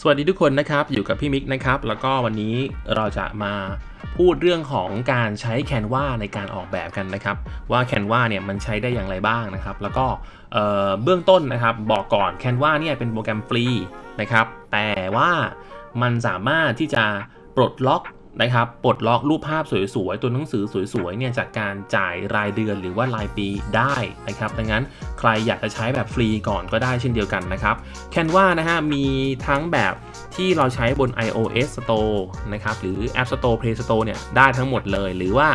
สวัสดีทุกคนนะครับ อยู่กับพี่มิกนะครับ แล้วก็วันนี้เราจะมาพูดเรื่องของการใช้แคนวาในการออกแบบกันนะครับ ว่าแคนวาเนี่ยมันใช้ได้อย่างไรบ้างนะครับ แล้วก็เบื้องต้นนะครับ บอกก่อนแคนวาเนี่ยเป็นโปรแกรมฟรีนะครับ แต่ว่ามันสามารถที่จะปลดล็อก นะครับปลดล็อกรูปภาพสวยๆ ตัวหนังสือสวยๆ เนี่ยจากการจ่ายรายเดือนหรือว่ารายปีได้นะครับ ดังนั้นใครอยากจะใช้แบบฟรีก่อนก็ได้เช่นเดียวกันนะครับ Canva นะฮะมีทั้งแบบที่เราใช้บน iOS Store นะครับ หรือ App Store Play Store เนี่ยได้ทั้งหมดเลย หรือว่า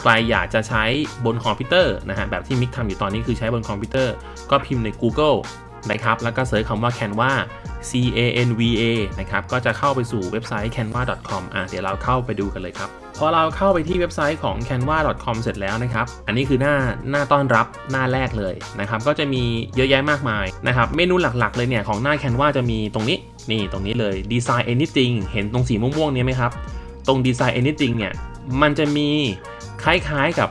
ใครอยากจะใช้บนคอมพิวเตอร์นะฮะแบบที่มิกทำอยู่ตอนนี้คือใช้บนคอมพิวเตอร์ ก็พิมพ์ใน Google นะครับแล้วก็เสิร์ชคำว่า Canva C A N V A นะครับก็จะเข้าไปสู่เว็บไซต์ canva.com อะเดี๋ยวเราเข้าไปดูกันเลยครับพอเราเข้าไปที่เว็บไซต์ของ canva.com เสร็จแล้วนะครับ อันนี้คือหน้าหน้าต้อนรับหน้าแรกเลยนะครับ ก็จะมีเยอะแยะมากมายนะครับ เมนูหลักๆเลยเนี่ยของหน้า Canva จะมีตรงนี้ นี่ตรงนี้เลย Design Anything เห็นตรงสีม่วงๆนี้ไหมครับ ตรง Design Anything เนี่ย มันจะมีคล้ายๆกับ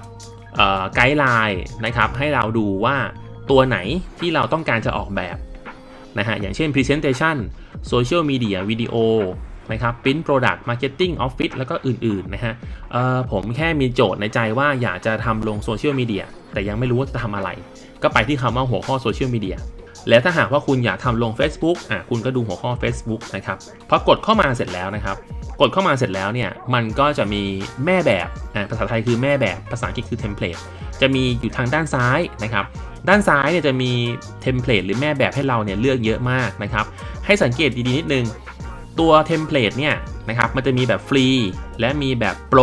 ไกด์ไลน์นะครับ ให้เราดูว่า ตัวไหนที่เราต้องการจะออกแบบนะฮะอย่างเช่น Presentation Social Media Video นะครับ Print Product Marketing Office แล้วก็อื่น ๆ นะฮะผมแค่มีโจทย์ในใจว่าอยากจะทำลงโซเชียลมีเดียแต่ยังไม่รู้ว่าจะทำอะไร ก็ไปที่คำว่าหัวข้อโซเชียลมีเดียแล้วถ้าหากว่าคุณอยากทำลง Facebook อะคุณก็ดูหัวข้อ Facebook นะครับพอกดเข้ามาเสร็จแล้วนะครับ กดเข้ามาเสร็จแล้วเนี่ย มันก็จะมีแม่แบบอะภาษาไทยคือแม่แบบภาษาอังกฤษคือเทมเพลต จะมีอยู่ทางด้านซ้ายนะครับด้านซ้ายเนี่ยจะมีเทมเพลตหรือแม่แบบให้เราเนี่ยเลือกเยอะมากนะครับให้สังเกตดีๆนิดนึงตัวเทมเพลตเนี่ยนะครับมันจะมีแบบฟรีและมีแบบโปร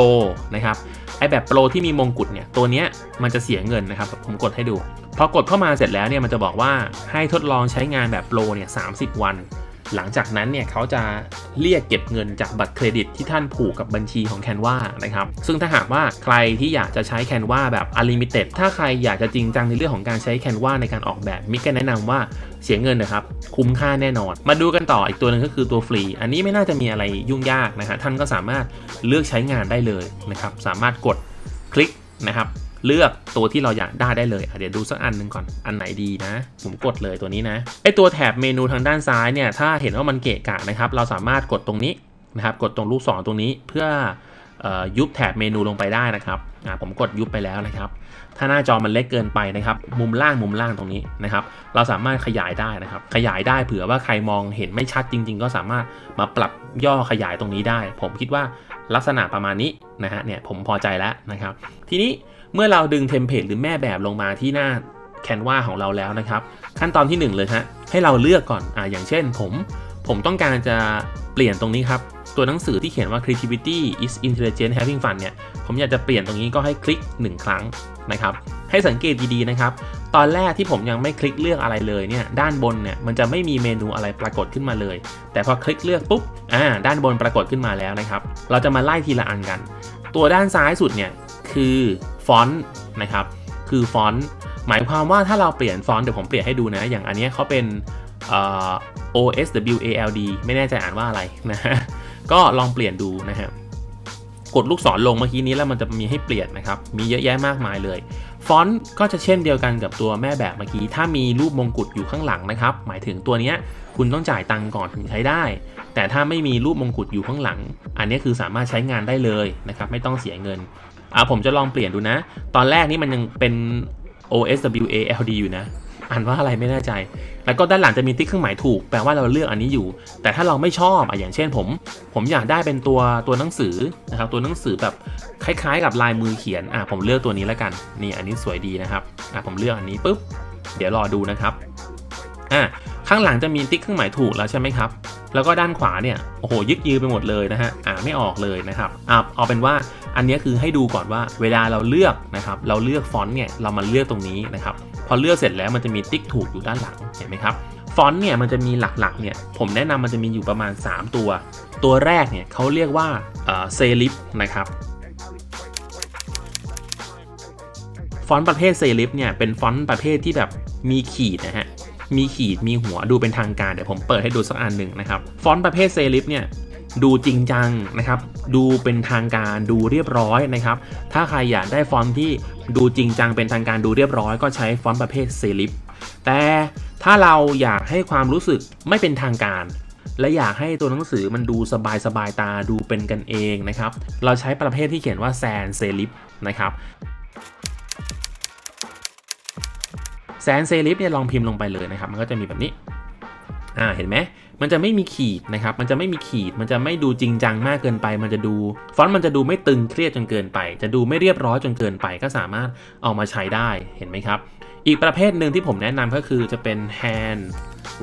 นะครับไอแบบโปรที่มีมงกุฎเนี่ยตัวเนี้ยมันจะเสียเงินนะครับผมกดให้ดูพอกดเข้ามาเสร็จแล้วเนี่ยมันจะบอกว่าให้ทดลองใช้งานแบบโปรเนี่ยสาวัน หลังจากนั้นเนี่ยเขาจะเรียกเก็บเงินจากบัตรเครดิตที่ท่านผูกกับบัญชีของ Canva นะครับ ซึ่งถ้าหากว่าใครที่อยากจะใช้ Canva แบบ Unlimited ถ้าใครอยากจะจริงจังในเรื่องของการใช้ Canva ในการออกแบบมิกก็แนะนำว่าเสียเงินนะครับ คุ้มค่าแน่นอน มาดูกันต่ออีกตัวหนึ่งก็คือตัวฟรี อันนี้ไม่น่าจะมีอะไรยุ่งยากนะฮะท่านก็สามารถเลือกใช้งานได้เลยนะครับ สามารถกดคลิกนะครับ เลือกตัวที่เราอยากได้ได้เลยเดี๋ยวดูสักอันหนึ่งก่อน อันไหนดีนะ ผมกดเลยตัวนี้นะ ไอตัวแถบเมนูทางด้านซ้ายเนี่ย ถ้าเห็นว่ามันเกะกะนะครับ เราสามารถกดตรงนี้นะครับ กดตรงลูกศรตรงนี้เพื่อออยุบแถบเมนูลงไปได้นะครับ ผมกดยุบไปแล้วนะครับ ถ้าหน้าจอมันเล็กเกินไปนะครับ มุมล่างมุมล่างตรงนี้นะครับ เราสามารถขยายได้นะครับ ขยายได้เผื่อว่าใครมองเห็นไม่ชัดจริง ๆ ก็สามารถมาปรับย่อขยายตรงนี้ได้ ผมคิดว่าลักษณะประมาณนี้นะฮะ เนี่ยผมพอใจแล้วนะครับ ทีนี้ เมื่อเราดึงเทมเพลตหรือแม่แบบลงมาที่หน้า Canva ของเราแล้วนะครับ ขั้นตอนที่ 1 เลยฮะให้เราเลือกก่อนอ่าอย่างเช่นผม ผมต้องการจะเปลี่ยนตรงนี้ครับ ตัวหนังสือที่เขียนว่า creativity is intelligent having fun เนี่ย ผมอยากจะเปลี่ยนตรงนี้ก็ให้คลิก 1 ครั้งนะครับ ให้สังเกตดีๆนะครับ ตอนแรกที่ผมยังไม่คลิกเลือกอะไรเลยเนี่ย ด้านบนเนี่ยมันจะไม่มีเมนูอะไรปรากฏขึ้นมาเลย แต่พอคลิกเลือกปุ๊บ อ่า ด้านบนปรากฏขึ้นมาแล้วนะครับ เราจะมาไล่ทีละอันกัน ตัวด้านซ้ายสุดเนี่ยคือ ฟอนต์นะครับคือฟอนต์หมายความว่าถ้าเราเปลี่ยนฟอนต์เดี๋ยวผมเปลี่ยนให้ดูนะ อย่างอันนี้เขาเป็น OSWALD ไม่แน่ใจอ่านว่าอะไรนะฮะก็ลองเปลี่ยนดูนะฮะกดลูกศรลงเมื่อกี้นี้แล้วมันจะมีให้เปลี่ยนนะครับ มีเยอะแยะมากมายเลย ฟอนต์ก็จะเช่นเดียวกันกับตัวแม่แบบเมื่อกี้ ถ้ามีรูปมงกุฎอยู่ข้างหลังนะครับ หมายถึงตัวนี้คุณต้องจ่ายตังค์ก่อนถึงใช้ได้ แต่ถ้าไม่มีรูปมงกุฎอยู่ข้างหลัง อันนี้คือสามารถใช้งานได้เลยนะครับ ไม่ต้องเสียเงิน อ่าผมจะลองเปลี่ยนดูนะ ตอนแรกนี่มันยังเป็น OSWALD อยู่นะ อ่านว่าอะไรไม่แน่ใจ แล้วก็ด้านหลังจะมีติ๊กเครื่องหมายถูก แปลว่าเราเลือกอันนี้อยู่ แต่ถ้าเราไม่ชอบอะอย่างเช่นผม ผมอยากได้เป็นตัวตัวหนังสือนะครับ ตัวหนังสือแบบคล้ายๆ กับลายมือเขียน อะผมเลือกตัวนี้แล้วกัน นี่อันนี้สวยดีนะครับ อะผมเลือกอันนี้ปุ๊บ เดี๋ยวรอดูนะครับ อะ ข้างหลังจะมีติ๊กเครื่องหมายถูกแล้วใช่ไหมครับ แล้วก็ด้านขวาเนี่ย โอ้โห ยึกยือไปหมดเลยนะฮะ อ่าไม่ออกเลยนะครับอะเอาเป็นว่าอันนี้คือให้ดูก่อนว่าเวลาเราเลือกนะครับ เราเลือกฟอนต์เนี่ย เรามาเลือกตรงนี้นะครับ พอเลือกเสร็จแล้วมันจะมีติ๊กถูกอยู่ด้านหลัง เห็นไหมครับ ฟอนต์เนี่ยมันจะมีหลักๆ เนี่ย ผมแนะนำมันจะมีอยู่ประมาณ 3 ตัว ตัวแรกเนี่ยเขาเรียกว่าเซลิฟนะครับฟอนต์ประเภทเซลิฟเนี่ยเป็นฟอนต์ประเภทที่แบบมีขีดนะฮะ มีขีดมีหัวดูเป็นทางการเดี๋ยวผมเปิดให้ดูสักอันหนึ่งนะครับ ฟอนต์ประเภทเซลิฟเนี่ยดูจริงจังนะครับ ดูเป็นทางการดูเรียบร้อยนะครับ ถ้าใครอยากได้ฟอนต์ที่ดูจริงจังเป็นทางการดูเรียบร้อย ก็ใช้ฟอนต์ประเภทเซลิฟแต่ถ้าเราอยากให้ความรู้สึกไม่เป็นทางการ และอยากให้ตัวหนังสือมันดูสบายสบายตาดูเป็นกันเองนะครับ เราใช้ประเภทที่เขียนว่าแซนเซลิฟนะครับ แสนเซลิฟเนี่ยลองพิมพ์ลงไปเลยนะครับ มันก็จะมีแบบนี้อ่าเห็นไหมมันจะไม่มีขีดนะครับ มันจะไม่มีขีด มันจะไม่ดูจริงจังมากเกินไป มันจะดูฟอนต์มันจะดูไม่ตึงเครียดจนเกินไป จะดูไม่เรียบร้อยจนเกินไป ก็สามารถเอามาใช้ได้ เห็นไหมครับ อีกประเภทหนึ่งที่ผมแนะนำก็คือจะเป็น hand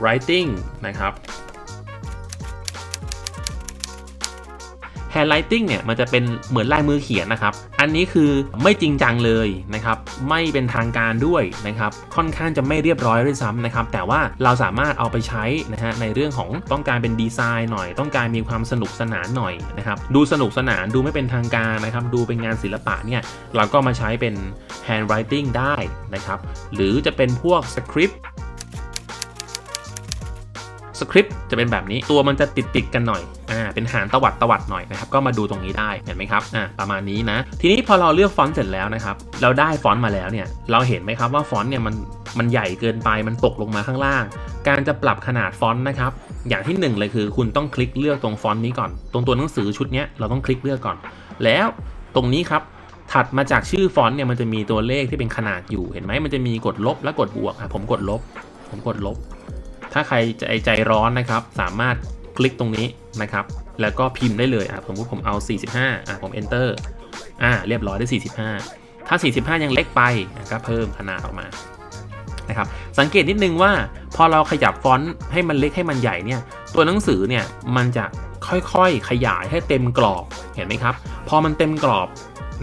writing นะครับ handwriting เนี่ยมันจะเป็นเหมือนลายมือเขียนนะครับ อันนี้คือไม่จริงจังเลยนะครับ ไม่เป็นทางการด้วยนะครับ ค่อนข้างจะไม่เรียบร้อยด้วยซ้ำนะครับ แต่ว่าเราสามารถเอาไปใช้นะฮะในเรื่องของต้องการเป็นดีไซน์หน่อย ต้องการมีความสนุกสนานหน่อยนะครับ ดูสนุกสนานดูไม่เป็นทางการนะครับ ดูเป็นงานศิลปะเนี่ยเราก็มาใช้เป็น handwriting ได้นะครับ หรือจะเป็นพวกสคริปต์สคริปต์จะเป็นแบบนี้ตัวมันจะติดติดกันหน่อย อ่าเป็นหางตวัดตวัดหน่อยนะครับก็มาดูตรงนี้ได้เห็นไหมครับอ่าประมาณนี้นะทีนี้พอเราเลือกฟอนต์เสร็จแล้วนะครับเราได้ฟอนต์มาแล้วเนี่ยเราเห็นไหมครับว่าฟอนต์เนี่ยมันมันใหญ่เกินไปมันตกลงมาข้างล่าง การจะปรับขนาดฟอนต์นะครับอย่างที่หนึ่งเลยคือ คุณต้องคลิกเลือกตรงฟอนต์นี้ก่อน ตรงตัวหนังสือชุดเนี้ยเราต้องคลิกเลือกก่อน แล้วตรงนี้ครับถัดมาจากชื่อฟอนต์เนี่ยมันจะมีตัวเลขที่เป็นขนาดอยู่เห็นไหมมันจะมีกดลบและกดบวกอะผมกดลบ ผมกดลบ ถ้าใครใจใจร้อนนะครับ สามารถ คลิกตรงนี้นะครับ แล้วก็พิมพ์ได้เลยอะสมมติผมเอา 45อะผม enter อ่าเรียบร้อยได้ 45 ถ้า 45 ยังเล็กไปก็เพิ่มขนาดออกมานะครับสังเกตนิดนึงว่าพอเราขยับฟอนต์ให้มันเล็กให้มันใหญ่เนี่ยตัวหนังสือเนี่ยมันจะค่อยๆขยายให้เต็มกรอบเห็นไหมครับ พอมันเต็มกรอบ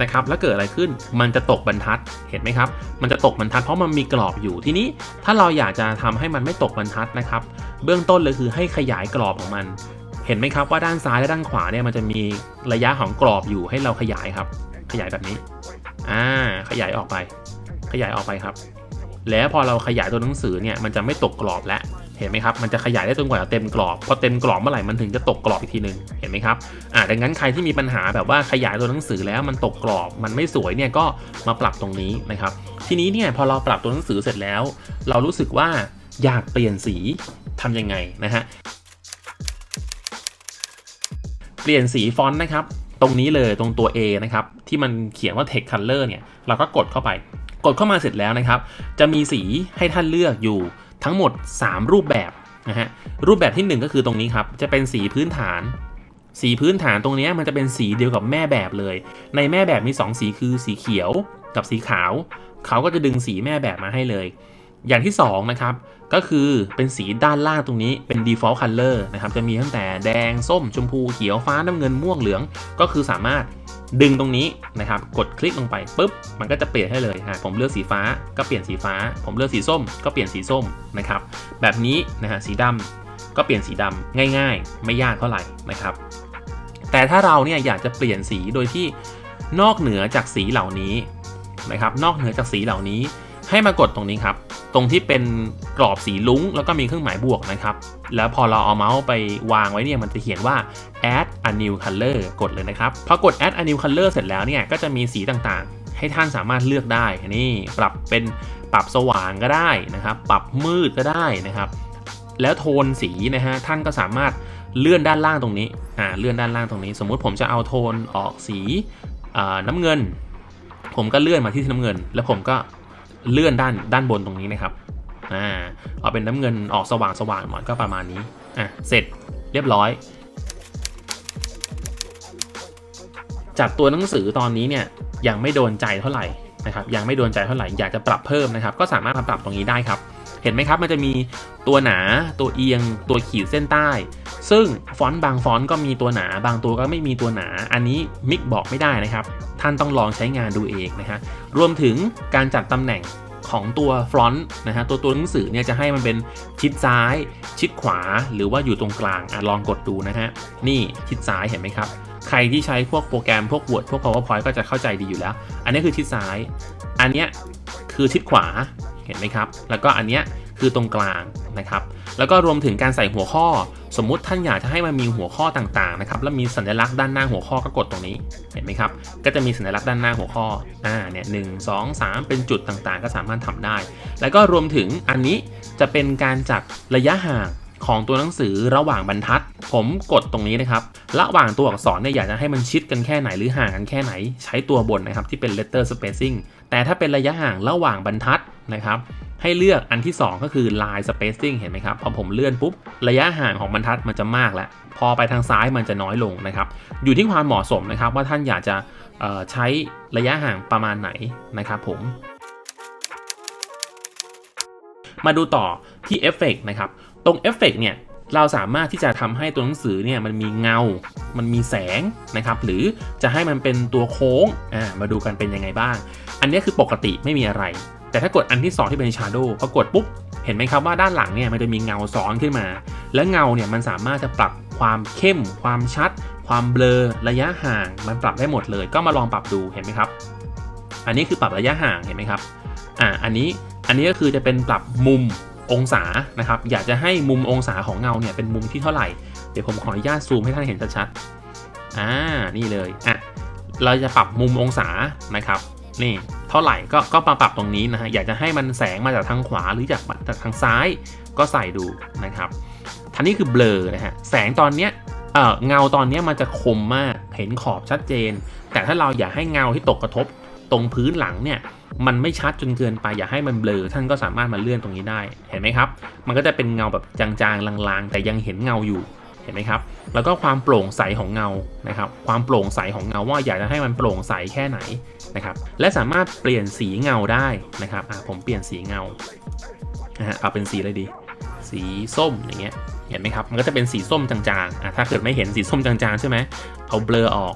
นะครับแล้วเกิดอะไรขึ้นมันจะตกบรรทัดเห็นไหมครับ มันจะตกบรรทัดเพราะมันมีกรอบอยู่ทีนี้ ถ้าเราอยากจะทำให้มันไม่ตกบรรทัดนะครับ เบื้องต้นเลยคือให้ขยายกรอบของมัน เห็นไหมครับว่าด้านซ้ายและด้านขวาเนี่ยมันจะมีระยะของกรอบอยู่ให้เราขยายครับ ขยายแบบนี้อ่าขยายออกไป ขยายออกไปครับ แล้วพอเราขยายตัวหนังสือเนี่ยมันจะไม่ตกกรอบแล้ว เห็นไหมครับ มันจะขยายได้จนกว่าจะเต็มกรอบ พอเต็มกรอบเมื่อไหร่ มันถึงจะตกกรอบอีกทีหนึ่งเห็นไหมครับ อ่าดังนั้นใครที่มีปัญหาแบบว่าขยายตัวหนังสือแล้วมันตกกรอบ มันไม่สวยเนี่ยก็มาปรับตรงนี้นะครับ ทีนี้เนี่ยพอเราปรับตัวหนังสือเสร็จแล้ว เรารู้สึกว่าอยากเปลี่ยนสีทำยังไงนะฮะ เปลี่ยนสีฟอนต์นะครับ ตรงนี้เลยตรงตัว A นะครับ ที่มันเขียนว่า text color เนี่ย เราก็กดเข้าไป กดเข้ามาเสร็จแล้วนะครับ จะมีสีให้ท่านเลือกอยู่ ทั้งหมด 3 รูปแบบนะฮะรูปแบบที่ 1 ก็คือตรงนี้ครับ จะเป็นสีพื้นฐาน สีพื้นฐานตรงนี้มันจะเป็นสีเดียวกับแม่แบบเลย ในแม่แบบมี 2 สีคือสีเขียวกับสีขาว เขาก็จะดึงสีแม่แบบมาให้เลย อย่างที่ 2 นะครับ ก็คือเป็นสีด้านล่างตรงนี้เป็น default color นะครับจะมีตั้งแต่แดงส้มชมพูเขียวฟ้าน้ำเงินม่วงเหลือง ก็คือสามารถ ดึงตรงนี้นะครับ กดคลิกลงไปปุ๊บ มันก็จะเปลี่ยนให้เลยฮะผมเลือกสีฟ้าก็เปลี่ยนสีฟ้า ผมเลือกสีส้ม ก็เปลี่ยนสีส้มนะครับ แบบนี้นะฮะสีดำก็เปลี่ยนสีดำง่าย ๆ ไม่ยากเท่าไหร่นะครับ แต่ถ้าเราเนี่ยอยากจะเปลี่ยนสีโดยที่นอกเหนือจากสีเหล่านี้นะครับ นอกเหนือจากสีเหล่านี้ ให้มากดตรงนี้ครับ ตรงที่เป็นกรอบสีลุ้ง แล้วก็มีเครื่องหมายบวกนะครับ แล้วพอเราเอาเมาส์ไปวางไว้เนี่ยมันจะเขียนว่า add a new color กดเลยนะครับ พอกด add a new color เสร็จแล้วเนี่ยก็จะมีสีต่างๆ ให้ท่านสามารถเลือกได้นี่ปรับเป็นปรับสว่างก็ได้นะครับ ปรับมืดก็ได้นะครับ แล้วโทนสีนะฮะท่านก็สามารถเลื่อนด้านล่างตรงนี้อ่าเลื่อนด้านล่างตรงนี้ สมมุติผมจะเอาโทนออกสีน้ำเงิน ผมก็เลื่อนมาที่น้ำเงิน แล้วผมก็ เลื่อนด้านด้านบนตรงนี้นะครับอ่าเอาเป็นน้ำเงินออกสว่างสว่างหน่อยก็ประมาณนี้อะเสร็จเรียบร้อยจัดตัวหนังสือตอนนี้เนี่ยยังไม่โดนใจเท่าไหร่นะครับยังไม่โดนใจเท่าไหร่อยากจะปรับเพิ่มนะครับ ก็สามารถมาปรับตรงนี้ได้ครับ เห็นไหมครับมันจะมีตัวหนาตัวเอียงตัวขีดเส้นใต้ ซึ่งฟอนต์บางฟอนต์ก็มีตัวหนา บางตัวก็ไม่มีตัวหนา อันนี้มิกบอกไม่ได้นะครับ ท่านต้องลองใช้งานดูเองนะฮะ รวมถึงการจัดตำแหน่งของตัวฟอนต์นะฮะตัวตัวหนังสือเนี่ยจะให้มันเป็นชิดซ้าย ชิดขวา หรือว่าอยู่ตรงกลางอลองกดดูนะฮะ นี่ชิดซ้ายเห็นไหมครับ ใครที่ใช้พวกโปรแกรมพวก Word พวก PowerPoint ก็จะเข้าใจดีอยู่แล้ว อันนี้คือชิดซ้าย อันเนี้ยคือชิดขวาเห็นไหมครับ แล้วก็อันเนี้ย คือตรงกลางนะครับ แล้วก็รวมถึงการใส่หัวข้อ สมมุติท่านอยากจะให้มันมีหัวข้อต่างๆนะครับ แล้วมีสัญลักษณ์ด้านหน้าหัวข้อก็กดตรงนี้เห็นไหมครับ ก็จะมีสัญลักษณ์ด้านหน้าหัวข้ออ่าเนี่ยหนึ่งสองสามเป็นจุดต่างๆ ก็สามารถทำได้ แล้วก็รวมถึงอันนี้จะเป็นการจัดระยะห่างของตัวหนังสือระหว่างบรรทัด ผมกดตรงนี้นะครับ ระหว่างตัวอักษรเนี่ยอยากจะให้มันชิดกันแค่ไหนหรือห่างกันแค่ไหน ใช้ตัวบนนะครับที่เป็น letter spacing แต่ถ้าเป็นระยะห่างระหว่างบรรทัดนะครับ ให้เลือกอันที่ 2 ก็คือ line spacing เห็นไหมครับ พอผมเลื่อนปุ๊บ ระยะห่างของบรรทัดมันจะมากแล้ว พอไปทางซ้ายมันจะน้อยลงนะครับ อยู่ที่ความเหมาะสมนะครับว่าท่านอยากจะใช้ระยะห่างประมาณไหนนะครับผม มาดูต่อที่เอฟเฟกนะครับ ตรงเอฟเฟกเนี่ยเราสามารถที่จะทำให้ตัวหนังสือเนี่ยมันมีเงา มันมีแสงนะครับ หรือจะให้มันเป็นตัวโค้ง อ่า มาดูกันเป็นยังไงบ้าง อันนี้คือปกติไม่มีอะไร แต่ถ้ากดอันที่ 2 ที่เป็น Shadow พอกดปุ๊บ เห็นไหมครับว่าด้านหลังเนี่ยมันจะมีเงาซ้อนขึ้นมา และเงาเนี่ยมันสามารถจะปรับความเข้ม ความชัด ความเบลอ ระยะห่าง มันปรับได้หมดเลย ก็มาลองปรับดูเห็นไหมครับ อันนี้คือปรับระยะห่างเห็นไหมครับ อ่า อันนี้ อันนี้ก็คือจะเป็นปรับมุมองศานะครับ อยากจะให้มุมองศาของเงาเนี่ยเป็นมุมที่เท่าไหร่ เดี๋ยวผมขออนุญาตซูมให้ท่านเห็นชัดๆ อ่า นี่เลย อะ เราจะปรับมุมองศานะครับ นี่ ท่าไหร่ก็ก็มาปรับตรงนี้นะฮะอยากจะให้มันแสงมาจากทางขวาหรือจากจากทางซ้ายก็ใส่ดูนะครับทันนี้คือเบลอนะฮะแสงตอนเนี้ยเอ่อเงาตอนเนี้ยมันจะคมมากเห็นขอบชัดเจน แต่ถ้าเราอยากให้เงาที่ตกกระทบตรงพื้นหลังเนี่ยมันไม่ชัดจนเกินไป อยากให้มันเบลอท่านก็สามารถมาเลื่อนตรงนี้ได้ เห็นไหมครับ มันก็จะเป็นเงาแบบจางๆลางๆ แต่ยังเห็นเงาอยู่ เห็นไหมครับ แล้วก็ความโปร่งใสของเงานะครับ ความโปร่งใสของเงาว่าอยากจะให้มันโปร่งใสแค่ไหนนะครับ และสามารถเปลี่ยนสีเงาได้นะครับอะผมเปลี่ยนสีเงานะฮะเอาเป็นสีอะไรดี สีส้มอย่างเงี้ยเห็นไหมครับ มันก็จะเป็นสีส้มจางๆอะถ้าเกิดไม่เห็นสีส้มจางๆใช่ไหมเอาเบลอออก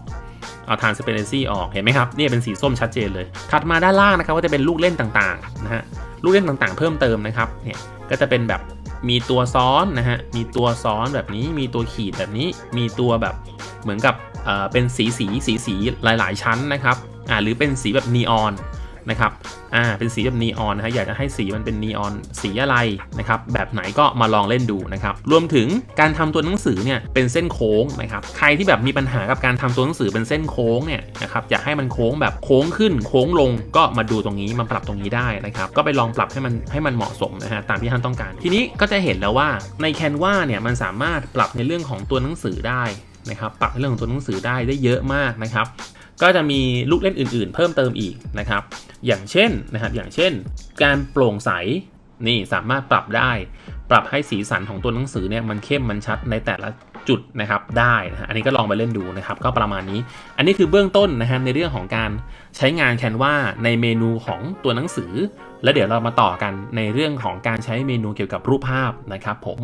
เอาทานสเปเรซี่ออกเห็นไหมครับนี่เป็นสีส้มชัดเจนเลย ถัดมาด้านล่างนะครับก็จะเป็นลูกเล่นต่างๆนะฮะลูกเล่นต่างๆ เพิ่มเติมนะครับเนี่ยก็จะเป็นแบบ มีตัวซ้อนนะฮะ มีตัวซ้อนแบบนี้ มีตัวขีดแบบนี้ มีตัวแบบเหมือนกับเป็นสีสีสีสีหลาย ๆ ชั้นนะครับ อ่าหรือเป็นสีแบบนีออน นะครับ อ่า เป็นสีแบบนีออนนะฮะ อยากจะให้สีมันเป็นนีออนสีอะไรนะครับ แบบไหนก็มาลองเล่นดูนะครับ รวมถึงการทำตัวหนังสือเนี่ยเป็นเส้นโค้งนะครับ ใครที่แบบมีปัญหากับการทำตัวหนังสือเป็นเส้นโค้งเนี่ยนะครับ อยากให้มันโค้งแบบโค้งขึ้นโค้งลงก็มาดูตรงนี้มาปรับตรงนี้ได้นะครับ ก็ไปลองปรับให้มันให้มันเหมาะสมนะฮะตามที่ท่านต้องการ ทีนี้ก็จะเห็นแล้วว่าใน Canva เนี่ยมันสามารถปรับในเรื่องของตัวหนังสือได้นะครับปรับในเรื่องของตัวหนังสือได้ได้เยอะมากนะครับ ก็จะมีลูกเล่นอื่นๆ เพิ่มเติมอีกนะครับ อย่างเช่นนะครับ อย่างเช่น การโปร่งใส นี่สามารถปรับได้ ปรับให้สีสันของตัวหนังสือเนี่ยมันเข้มมันชัดในแต่ละจุดนะครับได้นะฮะอันนี้ก็ลองไปเล่นดูนะครับ ก็ประมาณนี้ อันนี้คือเบื้องต้นนะฮะในเรื่องของการใช้งาน Canva ในเมนูของตัวหนังสือ แล้วเดี๋ยวเรามาต่อกันในเรื่องของการใช้เมนูเกี่ยวกับรูปภาพนะครับ ผม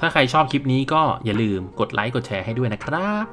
ถ้าใครชอบคลิปนี้ก็อย่าลืมกดไลค์กดแชร์ให้ด้วยนะครับ